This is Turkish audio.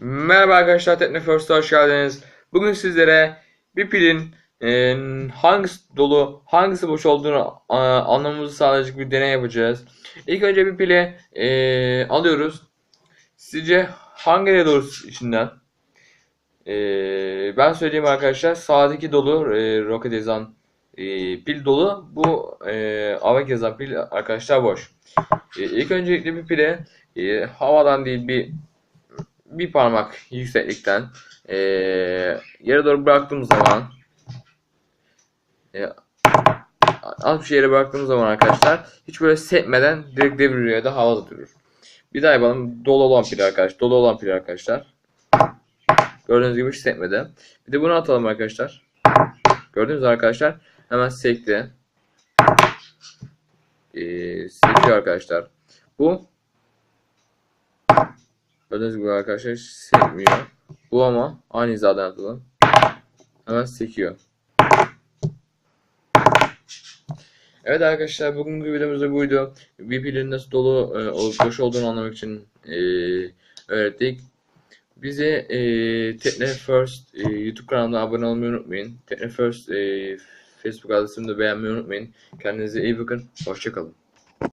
Merhaba arkadaşlar Teknofirst'a hoş geldiniz. Bugün sizlere bir pilin e, hangisi dolu, hangisi boş olduğunu a, anlamamızı sağlayacak bir deney yapacağız. İlk önce bir pili e, alıyoruz. Sizce hangileri dolu içinden? E, ben söyleyeyim arkadaşlar. Sağdaki dolu e, roket yazan e, pil dolu. Bu e, avak yazan pil arkadaşlar boş. E, ilk öncelikle bir pile e, havadan değil bir bir parmak yükseklikten e, yere doğru bıraktığımız zaman e, az bir şey yere bıraktığımız zaman arkadaşlar hiç böyle sekmeden direkt devriliyor ya da havada durur. Bir daha yapalım. Dolu olan pil arkadaşlar. Dolu olan pil arkadaşlar. Gördüğünüz gibi hiç sekmedi. Bir de bunu atalım arkadaşlar. Gördünüz mü arkadaşlar? Hemen sekti. Ee, sekiyor arkadaşlar. Bu Gördüğünüz gibi arkadaşlar sekmiyor. Bu ama aynı hizadan atılan. Hemen sekiyor. Evet arkadaşlar bugünkü videomuz da buydu. Pilin nasıl dolu e, olup boş olduğunu anlamak için e, öğrettik. Bize e, Tekne First e, YouTube kanalına abone olmayı unutmayın. Tekne First e, Facebook adresini de beğenmeyi unutmayın. Kendinize iyi bakın. Hoşçakalın.